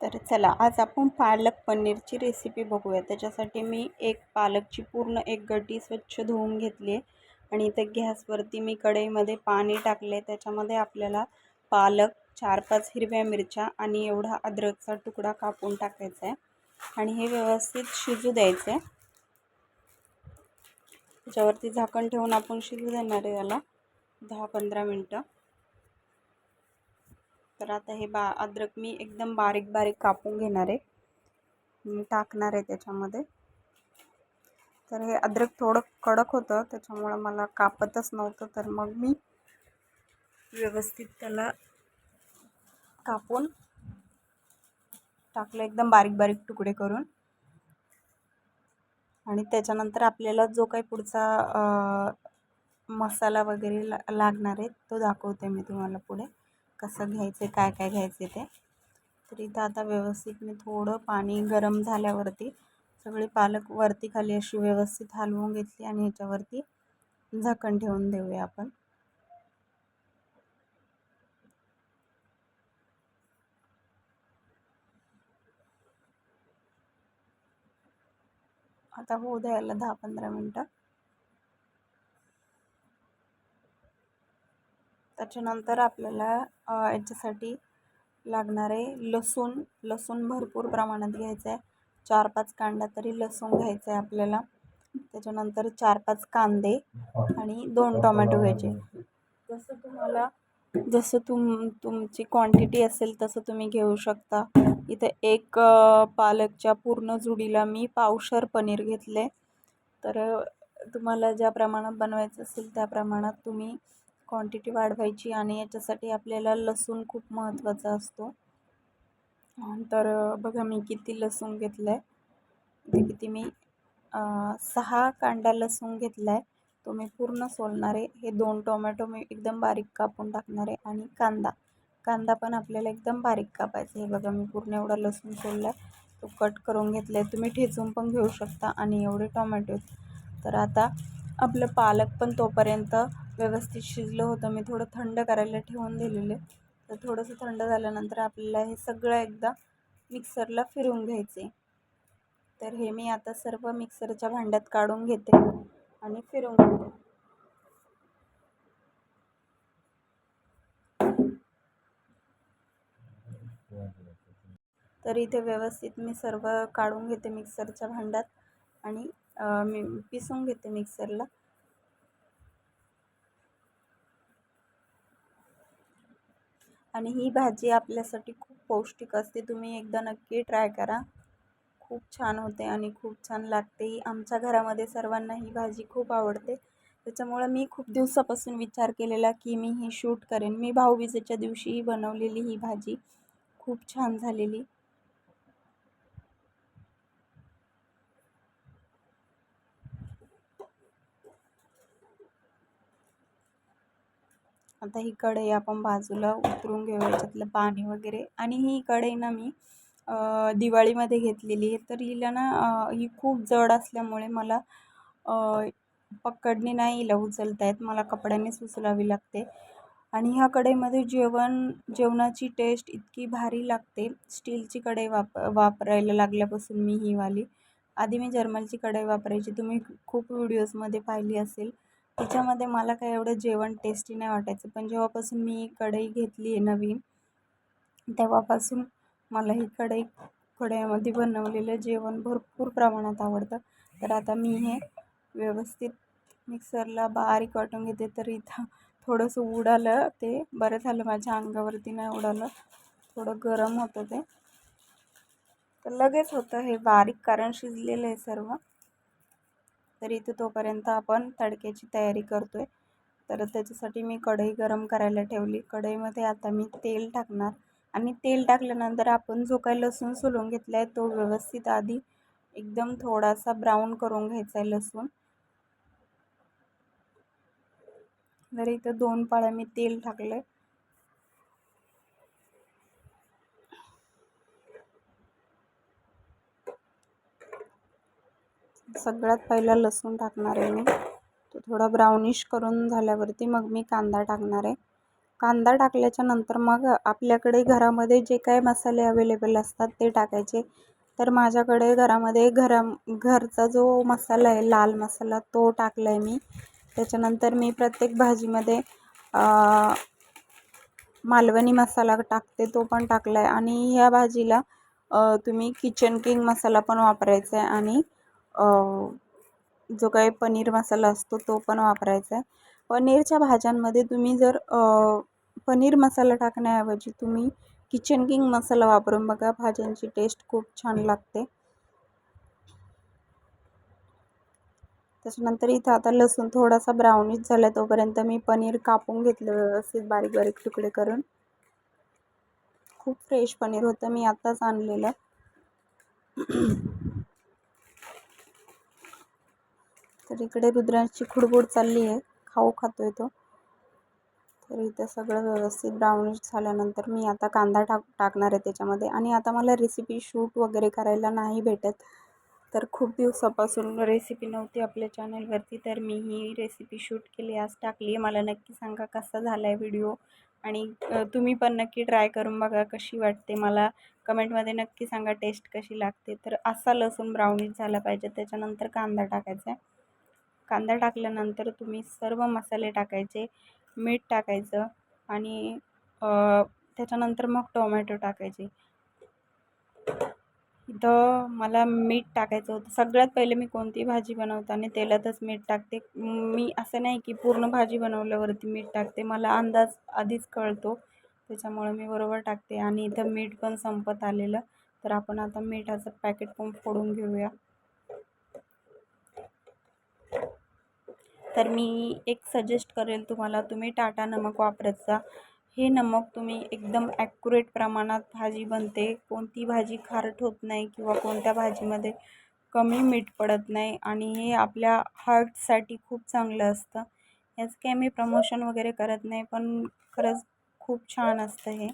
तर चला आज आपण पालक पनीरची रेसिपी बघूया. त्याच्यासाठी मी एक पालकची पूर्ण एक गड्डी स्वच्छ धुवून घेतली आहे. आणि इथे गॅसवरती मी कढईमध्ये पाणी टाकले त्याच्यामध्ये आपल्याला पालक चार पाच हिरव्या मिरच्या आणि एवढा अद्रकचा तुकडा कापून टाकायचा आहे. आणि हे व्यवस्थित शिजू द्यायचं आहे. त्याच्यावरती झाकण ठेवून आपण शिजू देणार आहे याला दहा पंधरा मिनटं. तर आता हे बा अद्रक मी एकदम बारीक बारीक कापून घेणार आहे. मी टाकणार आहे त्याच्यामध्ये. तर हे अद्रक थोडं कडक होतं त्याच्यामुळं मला कापतच नव्हतं. तर मग मी व्यवस्थित त्याला कापून टाकलं एकदम बारीक बारीक तुकडे करून. आणि त्याच्यानंतर आपल्याला जो काही पुढचा मसाला वगैरे ला लागणार आहे तो दाखवते मी तुम्हाला पुढे. कसं घ्यायचं आहे काय काय घ्यायचं आहे ते. तर इथं आता व्यवस्थित मी थोडं पाणी गरम झाल्यावरती सगळी पालक वरती खाली अशी व्यवस्थित हलवून घेतली आणि ह्याच्यावरती झाकण ठेवून देऊया आपण. आता होऊ द्यायला दहा पंधरा मिनटं. त्याच्यानंतर आपल्याला याच्यासाठी लागणारे लसूण लसूण भरपूर प्रमाणात घ्यायचं आहे चार पाच कांदा तरी लसूण घ्यायचं आहे आपल्याला. त्याच्यानंतर चार पाच कांदे आणि दोन टोमॅटो घ्यायचे. जसं तुम्हाला जसं तुम तुमची क्वांटिटी असेल तसं तुम्ही घेऊ शकता. इथं एक पालकच्या पूर्ण जुडीला मी पावशर पनीर घेतले तर तुम्हाला ज्या प्रमाणात बनवायचं असेल त्या प्रमाणात तुम्ही क्वांटिटी वाढवायची आणि याच्यासाठी आपल्याला लसूण खूप महत्त्वाचा असतो. तर बघा मी किती लसूण घेतलं आहे इथे किती मी सहा कांडा लसूण घेतला आहे तो मी पूर्ण सोलणार आहे. हे दोन टोमॅटो मी एकदम बारीक कापून टाकणार आहे आणि कांदा. कांदा पण आपल्याला एकदम बारीक कापायचा आहे. बघा मी पूर्ण एवढा लसूण सोलला आहे तो कट करून घेतला आहे तुम्ही ठेचून पण घेऊ शकता आणि एवढे टोमॅटो तर आता आपलं पालक पण तोपर्यंत व्यवस्थित शिजलं होतं. मी थोडं थंड करायला ठेवून दिलेले तर थोडंसं थंड झाल्यानंतर आपल्याला हे सगळं एकदा मिक्सरला फिरवून घ्यायचे तर हे मी आता सर्व मिक्सरच्या भांड्यात काढून घेते आणि फिरवून घेते. तर इथे व्यवस्थित मी सर्व काढून घेते मिक्सरच्या भांड्यात आणि मी पिसून घेते मिक्सरला. आणि ही भाजी आपल्यासाठी खूप पौष्टिक असते. तुम्ही एकदा नक्की ट्राय करा. खूप छान होते आणि खूप छान लागते. ही आमच्या घरामध्ये सर्वांना ही भाजी खूप आवडते. त्याच्यामुळं मी खूप दिवसापासून विचार केलेला की मी ही शूट करेन. मी भाऊबीजेच्या दिवशीही बनवलेली ही भाजी खूप छान झालेली. आता ही कढई आपण बाजूला उतरून घेऊ याच्यातलं पाणी वगैरे. आणि ही कढई ना मी दिवाळीमध्ये घेतलेली आहे. तर हिला ना ही खूप जड असल्यामुळे मला पकडणे नाही हिला उचलता येत. मला कपड्यानेच उचलावी लागते. आणि ह्या कढईमध्ये जेवण जेवणाची टेस्ट इतकी भारी लागते. स्टीलची कढई वाप वापरायला लागल्यापासून मी ही वाली. आधी मी जर्मलची कढई वापरायची. तुम्ही खूप व्हिडिओजमध्ये पाहिली असेल. त्याच्यामध्ये मला काय एवढं जेवण टेस्टी नाही वाटायचं. पण जेव्हापासून मी कढई घेतली आहे नवीन तेव्हापासून मला ही कढई कढईमध्ये बनवलेलं जेवण भरपूर प्रमाणात आवडतं. तर आता मी हे व्यवस्थित मिक्सरला बारीक वाटून घेते. तर इथं थोडंसं उडालं ते. बरं झालं माझ्या अंगावरती नाही उडालं. थोडं गरम होतं ते. तर लगेच होतं हे बारीक कारण शिजलेलं आहे सर्व. तर इथे तोपर्यंत आपण तडक्याची तयारी करतो आहे तर त्याच्यासाठी मी कढई गरम करायला ठेवली. कढईमध्ये आता मी तेल टाकणार आणि तेल टाकल्यानंतर आपण जो काही लसूण सोलून घेतला आहे तो व्यवस्थित आधी एकदम थोडासा ब्राऊन करून घ्यायचा आहे लसूण. तर इथं दोन पाळ्या मी तेल टाकलं आहे सगळ्यात पहिला लसूण टाकणार आहे मी. तो थोडा ब्राउनिश करून झाल्यावरती मग मी कांदा टाकणार आहे. कांदा टाकल्याच्या नंतर मग आपल्याकडे घरामध्ये जे काय मसाले अवेलेबल असतात ते टाकायचे. तर माझ्याकडे घरामध्ये घरा घरचा जो मसाला आहे लाल मसाला तो टाकला आहे मी. त्याच्यानंतर मी प्रत्येक भाजीमध्ये मालवणी मसाला टाकते तो पण टाकला आहे आणि ह्या भाजीला तुम्ही किचन किंग मसाला पण वापरायचा आहे. आणि जो काही पनीर मसाला असतो तो पण वापरायचा आहे. पनीरच्या भाज्यांमध्ये तुम्ही जर पनीर मसाला टाकण्याऐवजी तुम्ही किचन किंग मसाला वापरून बघा भाज्यांची टेस्ट खूप छान लागते. त्याच्यानंतर इथं आता लसूण थोडासा ब्राउनिश झाला तोपर्यंत मी पनीर कापून घेतलं व्यवस्थित बारीक बारीक तुकडे करून. खूप फ्रेश पनीर होतं मी आत्ताच आणलेलं. तर इकडे रुद्रांची खुडबुड चालली आहे. खाऊ खातोय तो. तर इथं सगळं व्यवस्थित ब्राउनिश झाल्यानंतर मी आता कांदा टाक टाकणार आहे त्याच्यामध्ये. आणि आता मला रेसिपी शूट वगैरे करायला नाही भेटत. तर खूप दिवसापासून रेसिपी नव्हती आपल्या चॅनलवरती तर मी ही रेसिपी शूट केली आज टाकली आहे. मला नक्की सांगा कसा झाला आहे व्हिडिओ आणि तुम्ही पण नक्की ट्राय करून बघा कशी वाटते मला. कमेंटमध्ये नक्की सांगा टेस्ट कशी लागते. तर असा लसूण ब्राउनिश झाला पाहिजे. त्याच्यानंतर कांदा टाकायचा आहे. कांदा टाकल्यानंतर तुम्ही सर्व मसाले टाकायचे मीठ टाकायचं आणि त्याच्यानंतर मग टोमॅटो टाकायचे. इथं मला मीठ टाकायचं होतं. सगळ्यात पहिले मी कोणती भाजी बनवताना तेलातच मीठ टाकते. मी असं नाही की पूर्ण भाजी बनवल्यावरती मीठ टाकते. मला अंदाज आधीच कळतो. त्याच्यामुळे मी बरोबर टाकते आणि इथं मीठ पण संपत आलेलं. तर आपण आता मिठाचं पॅकेट पण फोडून घेऊया. तर मी एक सजेस्ट करेल तुम्हाला तुम्ही टाटा नमक वापरत जा. हे नमक तुम्ही एकदम ॲक्युरेट प्रमाणात भाजी बनते. कोणती भाजी खारट होत नाही किंवा कोणत्या भाजीमध्ये कमी मीठ पडत नाही आणि हे आपल्या हार्टसाठी खूप चांगलं असतं. याचं काही मी प्रमोशन वगैरे करत नाही पण खरंच खूप छान असतं हे.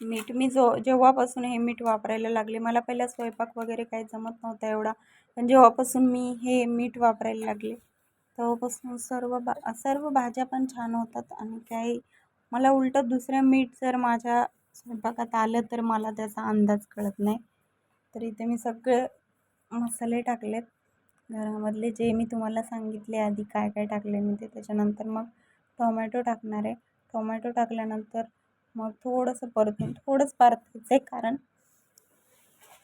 मीठ मी जो जेव्हापासून हे मीठ वापरायला लागले मला पहिला स्वयंपाक वगैरे काही जमत नव्हता एवढा. म्हणजे पण जेव्हापासून मी हे मीठ वापरायला लागले. तेव्हापासून सर्व बा सर्व भाज्या पण छान होतात आणि काही मला उलटं दुसरं मीठ जर माझ्या स्वयंपाकात आलं तर मला त्याचा अंदाज कळत नाही. तर इथे मी सगळे मसाले टाकलेत. घरामधले जे मी तुम्हाला सांगितले आधी काय काय टाकले मी ते त्याच्यानंतर मग टोमॅटो टाकणार आहे. टोमॅटो टाकल्यानंतर मग थोडंसं परतून थोडंच परतायचं आहे कारण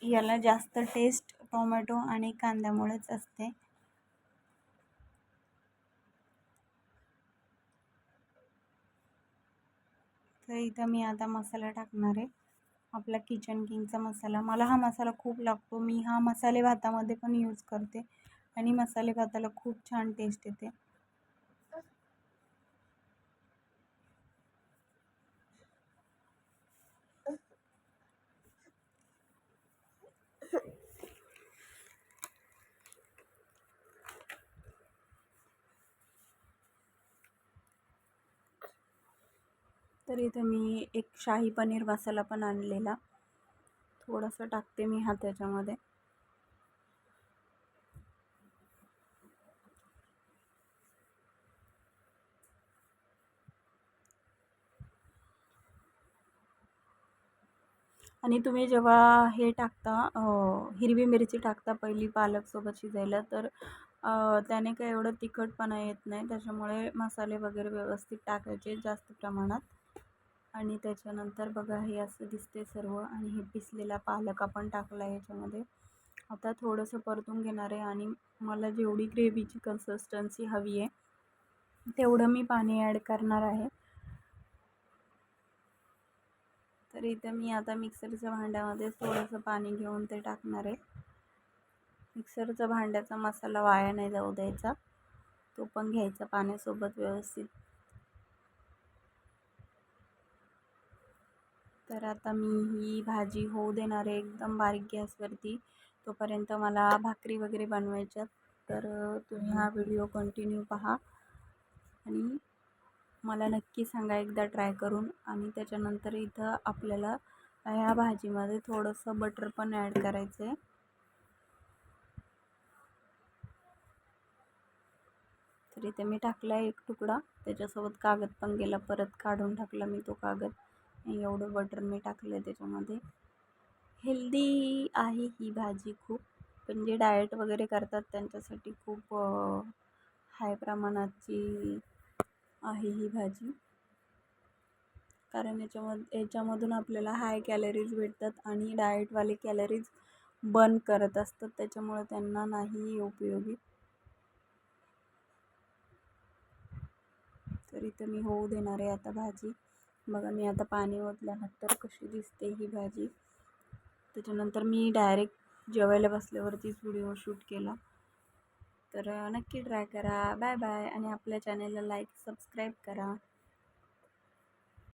याला जास्त टेस्ट टोमॅटो आणि कांद्यामुळेच असते. तर इथं मी आता मसाला टाकणार आहे. आपला किचन किंगचा मसाला. मला हा मसाला खूप लागतो. मी हा मसाले भातामध्ये पण यूज करते आणि मसाले भाताला खूप छान टेस्ट येते. तर इथं मी एक शाही पनीर मसाला पण आणलेला. थोडंसं टाकते मी हा त्याच्यामध्ये आणि तुम्ही जेव्हा हे टाकता हिरवी मिरची टाकता पहिली पालकसोबत शिजायला तर त्याने काय एवढं तिखटपणा येत नाही. त्याच्यामुळे मसाले वगैरे व्यवस्थित टाकायचे जास्त प्रमाणात. आणि त्याच्यानंतर बघा हे असं दिसते सर्व आणि हे पिसलेला पालक आपण टाकला आहे याच्यामध्ये आता थोडंसं परतून घेणार आहे आणि मला जेवढी ग्रेव्हीची कन्सिस्टन्सी हवी आहे तेवढं मी पाणी ॲड करणार आहे. तर इथं मी आता मिक्सरच्या भांड्यामध्ये थोडंसं पाणी घेऊन ते टाकणार आहे. मिक्सरचा भांड्याचा मसाला वाया नाही जाऊ द्यायचा. तो पण घ्यायचा पाण्यासोबत व्यवस्थित. तर आता मी ही भाजी होऊ देणार आहे एकदम बारीक गॅसवरती. तोपर्यंत मला भाकरी वगैरे बनवायच्यात. तर तुम्ही हा व्हिडिओ कंटिन्यू पहा. आणि मला नक्की सांगा एकदा ट्राय करून. आणि त्याच्यानंतर इथं आपल्याला ह्या भाजीमध्ये थोडंसं बटर पण ॲड करायचं आहे तर इथे मी टाकला एक तुकडा. त्याच्यासोबत कागद पण गेला. परत काढून टाकला मी तो कागद. एवढं बटर मी टाकलं आहे त्याच्यामध्ये. हेल्दी आहे ही भाजी खूप पण जे डाएट वगैरे करतात त्यांच्यासाठी खूप हाय प्रमाणाची आहे ही भाजी. कारण याच्यामध्ये याच्यामधून आपल्याला हाय कॅलरीज भेटतात आणि डाएटवाले कॅलरीज बर्न करत असतात त्याच्यामुळे त्यांना नाही उपयोगी. तर इथं मी होऊ देणार आहे आता भाजी. बघा मी आता पाणी ओतल्यानंतर कशी दिसते ही भाजी. त्याच्यानंतर मी डायरेक्ट जेवायला बसल्यावरतीच व्हिडिओ शूट केला. तर नक्की ट्राय करा. बाय बाय आणि आपल्या चॅनेलला लाईक सबस्क्राईब करा.